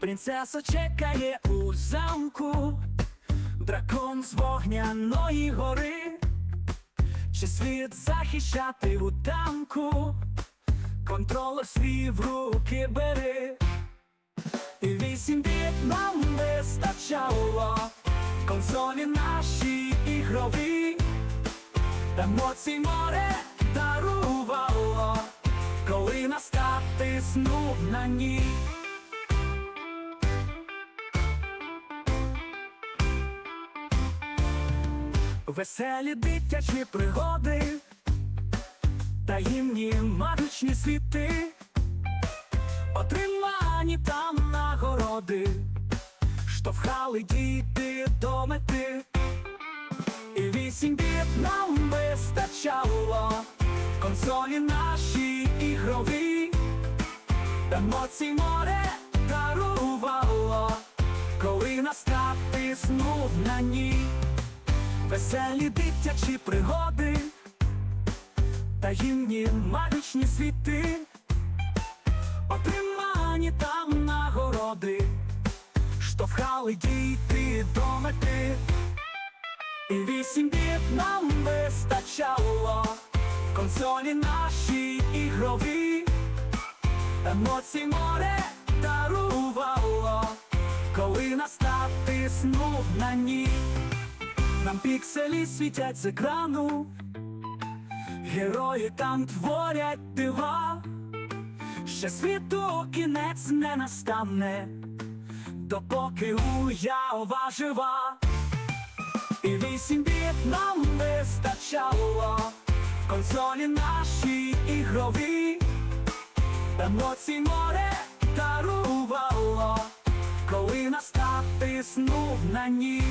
Принцеса чекає у замку, дракон з вогняної гори, чи світ захищати у танку, контролер свій в руки бери, і вісім біт нам вистачало, консолі наші ігрові, емоцій море дарувало, коли настав тиснув на ній. Веселі дитячі пригоди, таємні магічні світи, отримані там нагороди, штовхали діти до мети, і вісім біт нам вистачало, консолі наші ігрові, емоцій море Веселі дитячі пригоди, таємні магічні світи, отримані там нагороди, штовхали діти до мети, і вісім біт нам вистачало, в консолі наші ігрові, емоцій море дарувало, коли настав тиснув на ній. Нам пікселі світять з екрану, герої там творять дива, ще світу кінець не настане, допоки уява жива, і вісім біт нам вистачало, консолі наші ігрові, емоцій море дарувало, коли настав тиснув на ній.